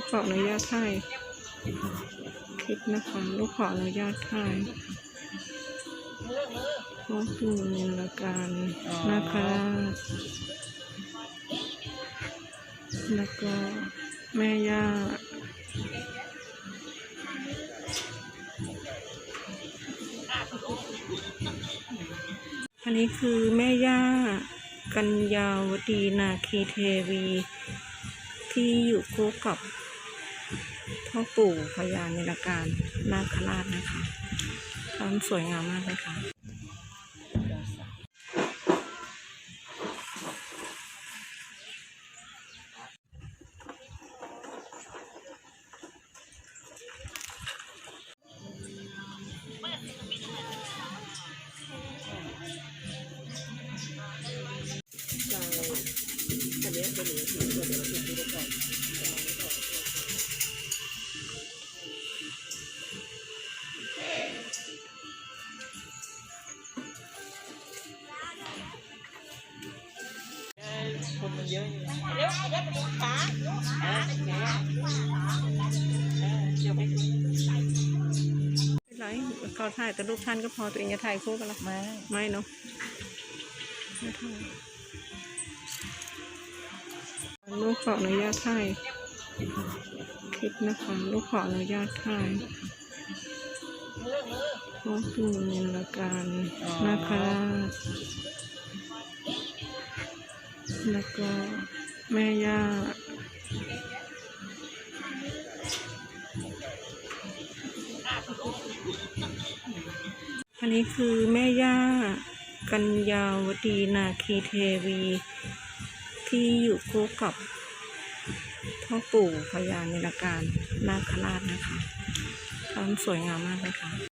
กขออนุญาตถ่ายคลิปนะคะ ลูกขออนุญาตถ่ายพ่อปู่นิลการนะคะแล้วก็แม่ย่าอันนี้คือแม่ย่ากัญญาวดีนาคีเทวี ที่อยู่คู่กับ พ่อปู่พญานิรการนาคราชนะคะทำสวยงามมากเลยค่ะ คนมันเยอะอยู่เร็วเร็วไปดูขาขาเดี๋ยวไม่ถึงไม่เป็นไรก็ถ่ายแต่รูปท่านก็พอตัวเองจะถ่ายคู่กันหรอมาไม่เนาะไม่ถ่ายลูกขออนุญาตถ่ายคลิปนะคะลูกขออนุญาตถ่ายพ่อปู่นิลการนะคะ แล้วก็แม่ย่าอันนี้คือแม่ย่ากัญญาวดีนาคีเทวี ที่อยู่คู่กับพ่อปู่พญานิลการนาคราชนะคะทำสวยงามมากเลยค่ะ